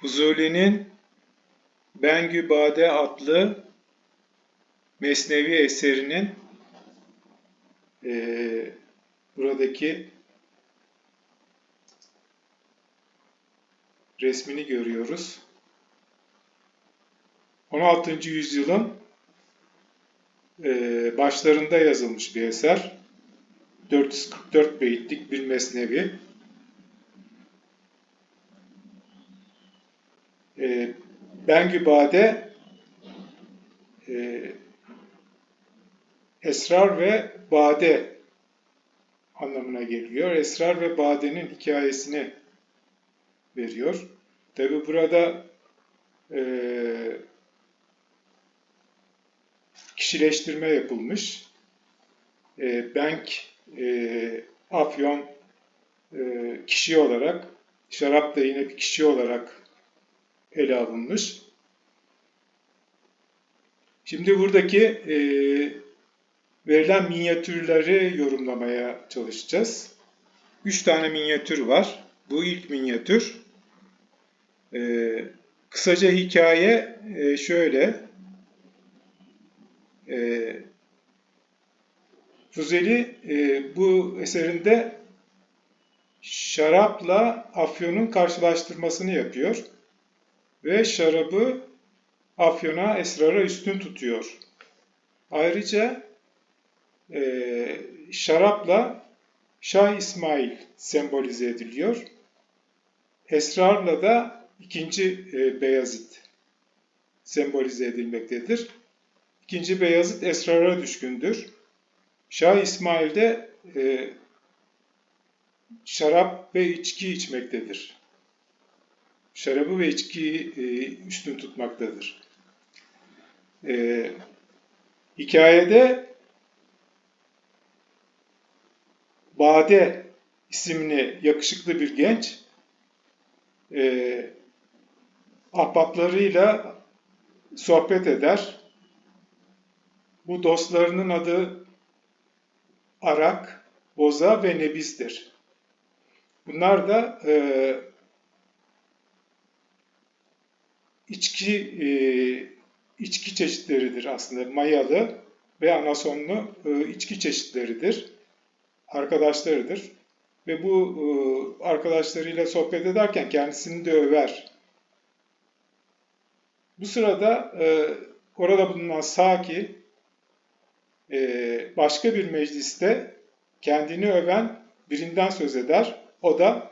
Fuzuli'nin Bengü Bade adlı Mesnevi eserinin eee, buradaki resmini görüyoruz. 16. yüzyılın eee, başlarında yazılmış bir eser. 444 beyitlik bir mesnevi. Eee Bengü Bade eee, esrar ve bade anlamına geliyor. Esrar ve badenin hikayesini veriyor. Tabi burada eee, kişileştirme yapılmış. Eee Benk, eee, Afyon eee, kişi olarak, şarap da yine bir kişi olarak ele alınmış. Şimdi buradaki e, verilen minyatürleri yorumlamaya çalışacağız. Üç tane minyatür var. Bu ilk minyatür. E, kısaca hikaye e, şöyle. E, Fuzeli e, bu eserinde şarapla afyonun karşılaştırmasını yapıyor ve şarabı afyona, esrara üstün tutuyor. Ayrıca e, şarapla Şah İsmail sembolize ediliyor. Esrarla da ikinci e, Beyazıt sembolize edilmektedir. İkinci Beyazıt esrara düşkündür. Şah İsmail de e, şarap ve içki içmektedir. Şarabı ve içkiyi e, üstün tutmaktadır. E, hikayede Bade isimli yakışıklı bir genç e, ahbaplarıyla sohbet eder. Bu dostlarının adı Arak, Boza ve Nebiz'dir. Bunlar da e, içki e, içki çeşitleridir aslında. Mayalı ve anasonlu e, içki çeşitleridir. Arkadaşlarıdır. Ve bu e, arkadaşlarıyla sohbet ederken kendisini de över. Bu sırada e, orada bulunan Saki e, başka bir mecliste kendini öven birinden söz eder. O da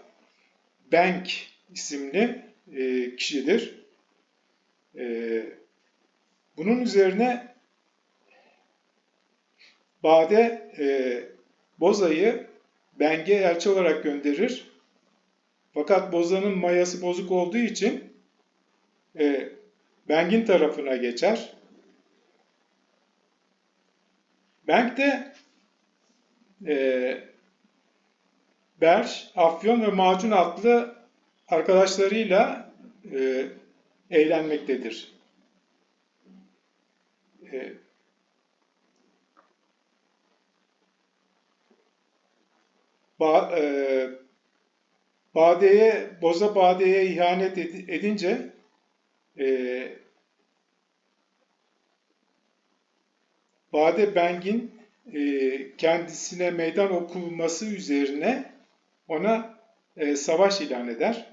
Bank isimli e, kişidir. E, bunun üzerine Bade e, Boza'yı Beng'e elçi olarak gönderir. Fakat Boza'nın mayası bozuk olduğu için e, Beng'in tarafına geçer. Beng de e, Berş, Afyon ve Macun adlı arkadaşlarıyla e, eğlenmektedir. E, ba, e, Bade'ye, Boza Bade'ye ihanet ed- edince e, Bade Beng'in e, kendisine meydan okunması üzerine ona e, savaş ilan eder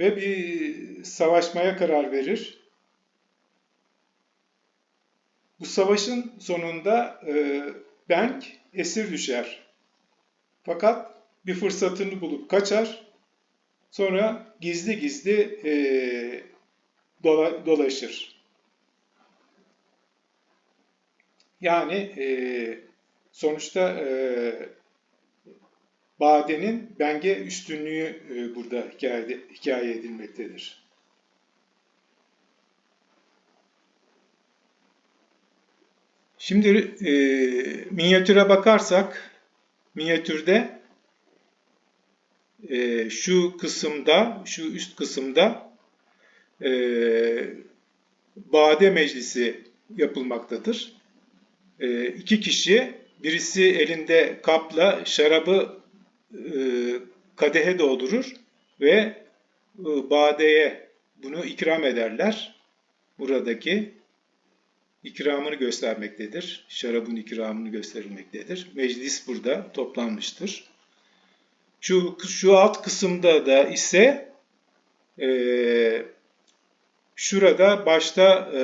ve bir savaşmaya karar verir. Bu savaşın sonunda e, Beng esir düşer. Fakat bir fırsatını bulup kaçar. Sonra gizli gizli e, dola, dolaşır. Yani e, sonuçta e, Bade'nin Beng'e üstünlüğü e, burada hikayede, hikaye edilmektedir. Şimdi e, minyatüre bakarsak, minyatürde e, şu kısımda, şu üst kısımda e, Bade Meclisi yapılmaktadır. E, iki kişi, birisi elinde kapla şarabı kadehe doldurur ve e, badeye bunu ikram ederler. Buradaki ikramını göstermektedir. Şarabın ikramını gösterilmektedir. Meclis burada toplanmıştır. Şu, şu alt kısımda da ise e, şurada başta e,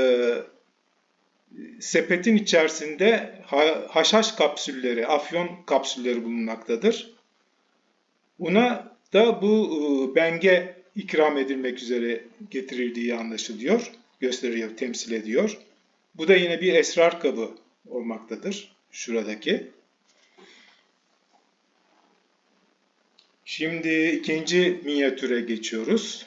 sepetin içerisinde ha- haşhaş kapsülleri, afyon kapsülleri bulunmaktadır. Buna da bu e, benge ikram edilmek üzere getirildiği anlaşılıyor, gösteriyor, temsil ediyor. Bu da yine bir esrar kabı olmaktadır şuradaki. Şimdi ikinci minyatüre geçiyoruz.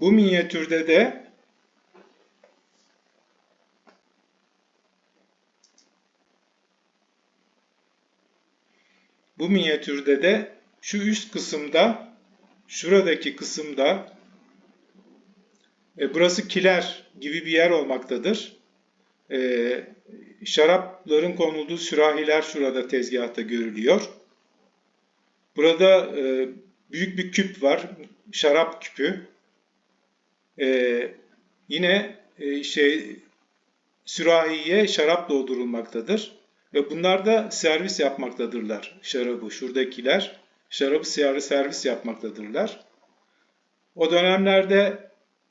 Bu minyatürde de bu minyatürde de şu üst kısımda şuradaki kısımda e, burası kiler gibi bir yer olmaktadır. E, şarapların konulduğu sürahiler şurada tezgahta görülüyor. Burada e, büyük bir küp var. Şarap küpü. E, yine e, şey sürahiye şarap doldurulmaktadır. Ve bunlar da servis yapmaktadırlar şarabı. Şuradakiler şarabı servis yapmaktadırlar. O dönemlerde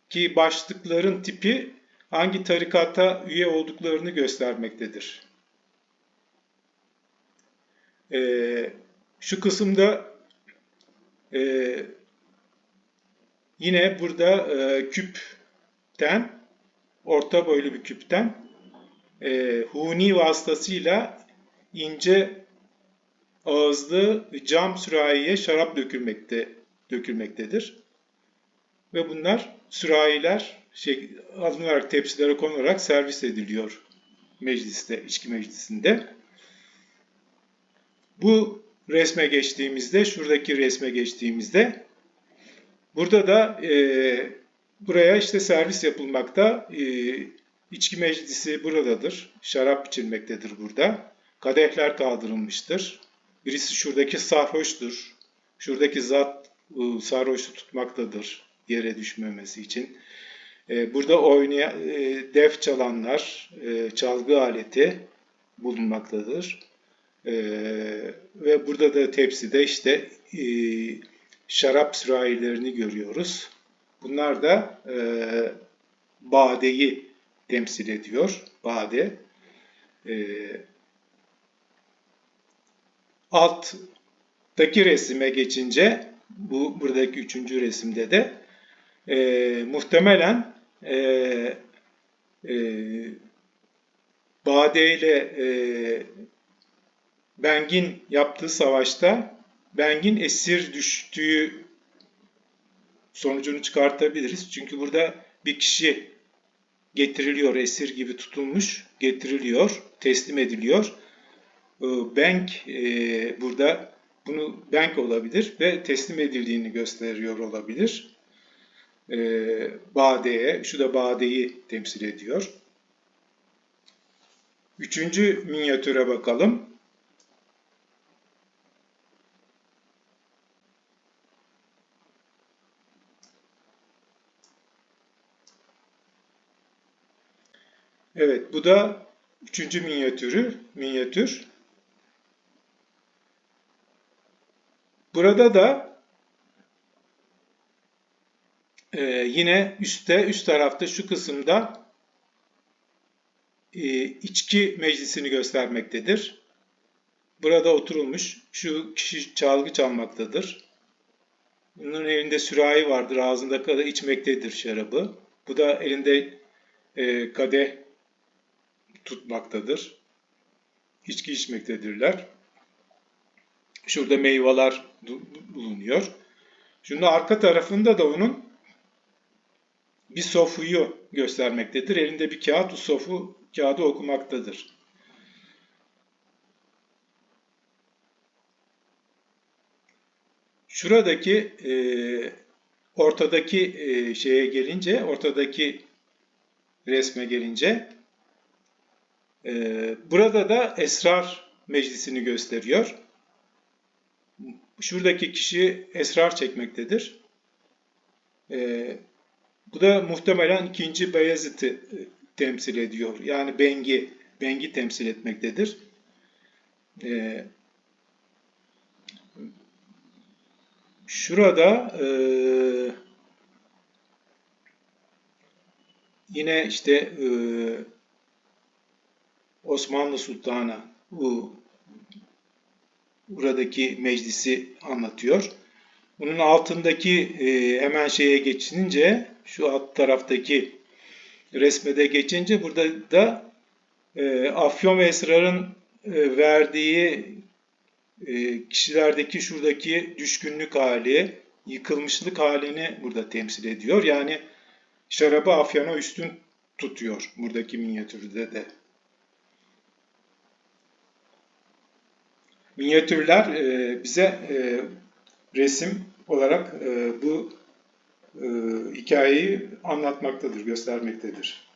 ki başlıkların tipi hangi tarikata üye olduklarını göstermektedir. Ee, şu kısımda e, yine burada e, küpten, orta boylu bir küpten e, huni vasıtasıyla ince ağızlı cam sürahiye şarap dökülmekte dökülmektedir. Ve bunlar sürahiler şey, alınarak tepsilere konularak servis ediliyor mecliste, içki meclisinde. Bu resme geçtiğimizde, şuradaki resme geçtiğimizde burada da e, buraya işte servis yapılmakta. E, içki meclisi buradadır. Şarap içilmektedir burada. Kadehler kaldırılmıştır. Birisi şuradaki sarhoştur. Şuradaki zat e, sarhoşu tutmaktadır yere düşmemesi için. E, burada oynayan, e, def çalanlar, çalgı aleti bulunmaktadır. Ve burada da tepside işte şarap sürahilerini görüyoruz. Bunlar da badeyi temsil ediyor. Bade. Alttaki resime geçince bu buradaki üçüncü resimde de e, muhtemelen e, e, Bade ile e, Beng'in yaptığı savaşta Beng'in esir düştüğü sonucunu çıkartabiliriz. Çünkü burada bir kişi getiriliyor, esir gibi tutulmuş, getiriliyor, teslim ediliyor. Bank e, burada bunu bank olabilir ve teslim edildiğini gösteriyor olabilir. E, Bade'ye, şu da Bade'yi temsil ediyor. Üçüncü minyatüre bakalım. Evet, bu da üçüncü minyatürü, minyatür. Burada da e, yine üstte, üst tarafta şu kısımda e, içki meclisini göstermektedir. Burada oturulmuş. Şu kişi çalgı çalmaktadır. Bunun elinde sürahi vardır. Ağzında kadar içmektedir şarabı. Bu da elinde e, kadeh tutmaktadır. İçki içmektedirler. Şurada meyveler bulunuyor. Şimdi arka tarafında da onun bir sofuyu göstermektedir. Elinde bir kağıt, o sofu kağıdı okumaktadır. Şuradaki e, ortadaki e, şeye gelince, ortadaki resme gelince burada da esrar meclisini gösteriyor. Şuradaki kişi esrar çekmektedir. Ee, bu da muhtemelen ikinci Beyazıt'ı e, temsil ediyor. Yani Bengi, Bengi temsil etmektedir. Ee, şurada e, yine işte e, Osmanlı Sultanı bu buradaki meclisi anlatıyor. Bunun altındaki e, hemen şeye geçince şu alt taraftaki resmede geçince burada da e, Afyon ve Esrar'ın e, verdiği kişilerdeki şuradaki düşkünlük hali, yıkılmışlık halini burada temsil ediyor. Yani şarabı Afyon'a üstün tutuyor buradaki minyatürde de. Minyatürler e, bize e, resim olarak e, bu hikayeyi anlatmaktadır, göstermektedir.